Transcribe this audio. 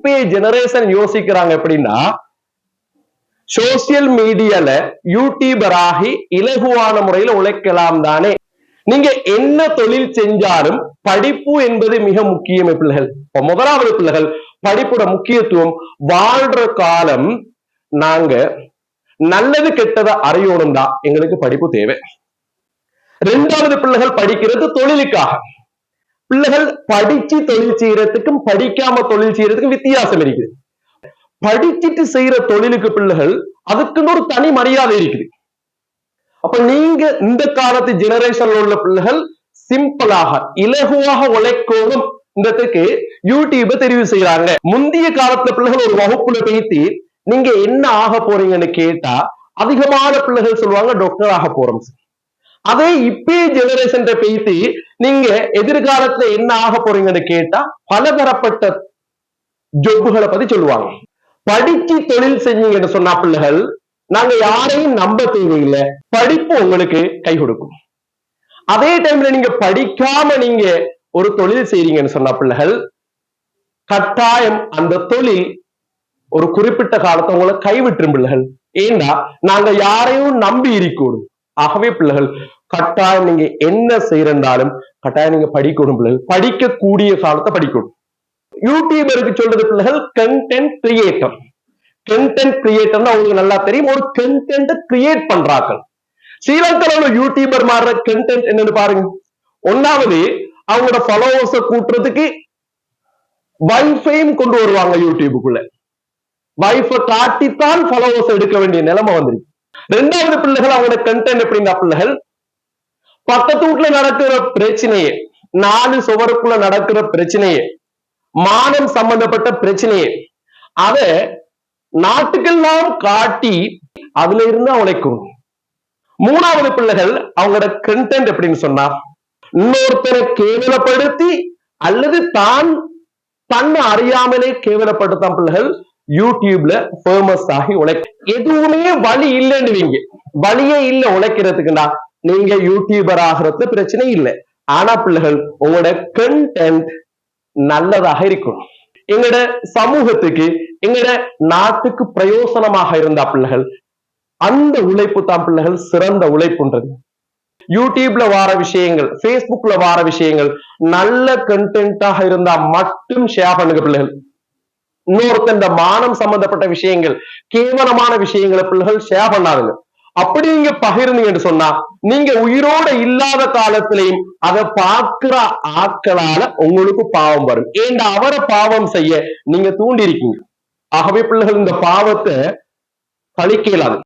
இப்பே ஜெனரேஷன் யோசிக்கிறாங்க எப்படின்னா சோசியல் மீடியால யூடியூபர் ஆகி இலகுவான முறையில் உழைக்கலாம் தானே. நீங்க என்ன தொழில் செஞ்சாலும் படிப்பு என்பது மிக முக்கியம் பிள்ளைகள். இப்ப முதலாவது பிள்ளைகள் படிப்போட முக்கியத்துவம் வாழ்ற காலம் நாங்க நல்லது கெட்டதை அறியணும் தான் எங்களுக்கு படிப்பு தேவை. ரெண்டாவது பிள்ளைகள் படிக்கிறது தொழிலுக்காக. பிள்ளைகள் படிச்சு தொழில் செய்யறதுக்கும் படிக்காம தொழில் செய்யறதுக்கும் வித்தியாசம் இருக்குது. படிச்சுட்டு செய்யற தொழிலுக்கு பிள்ளைகள் அதுக்குன்னு ஒரு தனி மரியாதை இருக்குது. அப்ப நீங்க இந்த காலத்து ஜெனரேஷன்ல உள்ள பிள்ளைகள் சிம்பிளாக இலகுவாக உழைக்கணும். இந்தத்துக்கு யூடியூப தெரிவு செய்யறாங்க முந்தைய காலத்துல பிள்ளைகள் ஒரு வகுப்புல பேசி நீங்க என்ன ஆக போறீங்கன்னு கேட்டா அதிகமான பிள்ளைகள் சொல்லுவாங்க டாக்டர் ஆக போறோம் அதே இப்பே ஜெனரேஷன் பேசி நீங்க எதிர்காலத்துல என்ன ஆக போறீங்கன்னு கேட்டா பலதரப்பட்ட ஜொப்புகளை பத்தி சொல்லுவாங்க. படிச்சு தொழில் செஞ்சீங்கன்னு சொன்னா பிள்ளைகள் நாங்க யாரையும் நம்ப தேவையில்லை. படிப்பு உங்களுக்கு கை கொடுக்கும். அதே டைம்ல நீங்க படிக்காம நீங்க ஒரு தொழில் செய்றீங்கன்னு சொன்ன பிள்ளைகள் கட்டாயம் அந்த தொழில் ஒரு குறிப்பிட்ட காலத்தை உங்களை கைவிட்டுரும் பிள்ளைகள். ஏன்னா நாங்க யாரையும் நம்பி இருக்கணும் ஆகவே பிள்ளைகள் கட்டாயம் நீங்க என்ன செய்யறந்தாலும் கட்டாயம் நீங்க படிக்கணும் பிள்ளைகள். படிக்கக்கூடிய காலத்தை படிக்கணும். யூடியூபருக்கு சொல்றது பிள்ளைகள் கண்டென்ட் கிரியேட்டர் கண்டென்ட் கிரியேட்டர்னா அவங்களுக்கு நல்லா தெரியும். ஒரு கண்டென்ட் கிரியேட் பண்றாக்கள் ஸ்ரீலங்கால யூடியூபர் மாறுற கண்டென்ட் என்னன்னு பாருங்க. ஒன்னாவது அவங்களோட ஃபாலோவர்ஸ கூட்டுறதுக்கு வைஃபையும் கொண்டு வருவாங்க யூடியூபுக்குள்ள வைஃபை காட்டித்தான் ஃபாலோவர்ஸ் எடுக்க வேண்டிய நிலைமை வந்துருக்கு. ரெண்டாவது பிள்ளைகள் அவங்களோட கண்டென்ட் எப்படின்னா பிள்ளைகள்? பக்கத்து வீட்டுல நடக்கிற பிரச்சனையே நாலு சுவருக்குள்ள நடக்கிற பிரச்சனையே மானம் சம்பந்தப்பட்ட பிரச்சனையே அத நாட்டுக்கெல்லாம் காட்டி அதுல இருந்து அவளைக்கும் மூணாவது பிள்ளைகள் அவங்களோட கண்டென்ட் எப்படின்னு சொன்னா இன்னொருத்தரை கேவலப்படுத்தி அல்லது தான் தன்னை அறியாமலே கேவலப்படுத்தான் பிள்ளைகள் யூடியூப்ல ஃபேமஸ் ஆகி உழைக்க. எதுவுமே வழி இல்லைன்னுவீங்க வழியே இல்ல உழைக்கிறதுக்குண்டா. நீங்க யூடியூபர் ஆகிறது பிரச்சனை இல்லை. ஆனா பிள்ளைகள் உங்களோட கண்டென்ட் நல்லதாக இருக்கும் எங்களோட சமூகத்துக்கு எங்களோட நாட்டுக்கு பிரயோசனமாக இருந்தா பிள்ளைகள் அந்த உழைப்பு தான் பிள்ளைகள் சிறந்த உழைப்புன்றது. யூடியூப்ல வார விஷயங்கள் பேஸ்புக்ல வார விஷயங்கள் நல்ல கண்டென்ட்டாக இருந்தா மட்டும் ஷேர் பண்ணுங்க பிள்ளைகள். இன்னொருத்தன் மானம் சம்பந்தப்பட்ட விஷயங்கள் கேவலமான விஷயங்களை பிள்ளைகள் ஷேர் பண்ணாதுங்க. அப்படி நீங்க பகிர்ந்தீங்கன்னு சொன்னா நீங்க உயிரோட இல்லாத காலத்திலையும் அதை பார்க்கிற ஆட்களால உங்களுக்கு பாவம் வரும். ஏண்டா அவரை பாவம் செய்ய நீங்க தூண்டி இருக்கீங்க ஆகவே பிள்ளைகள் இந்த பாவத்தை கழிக்க இயலாது.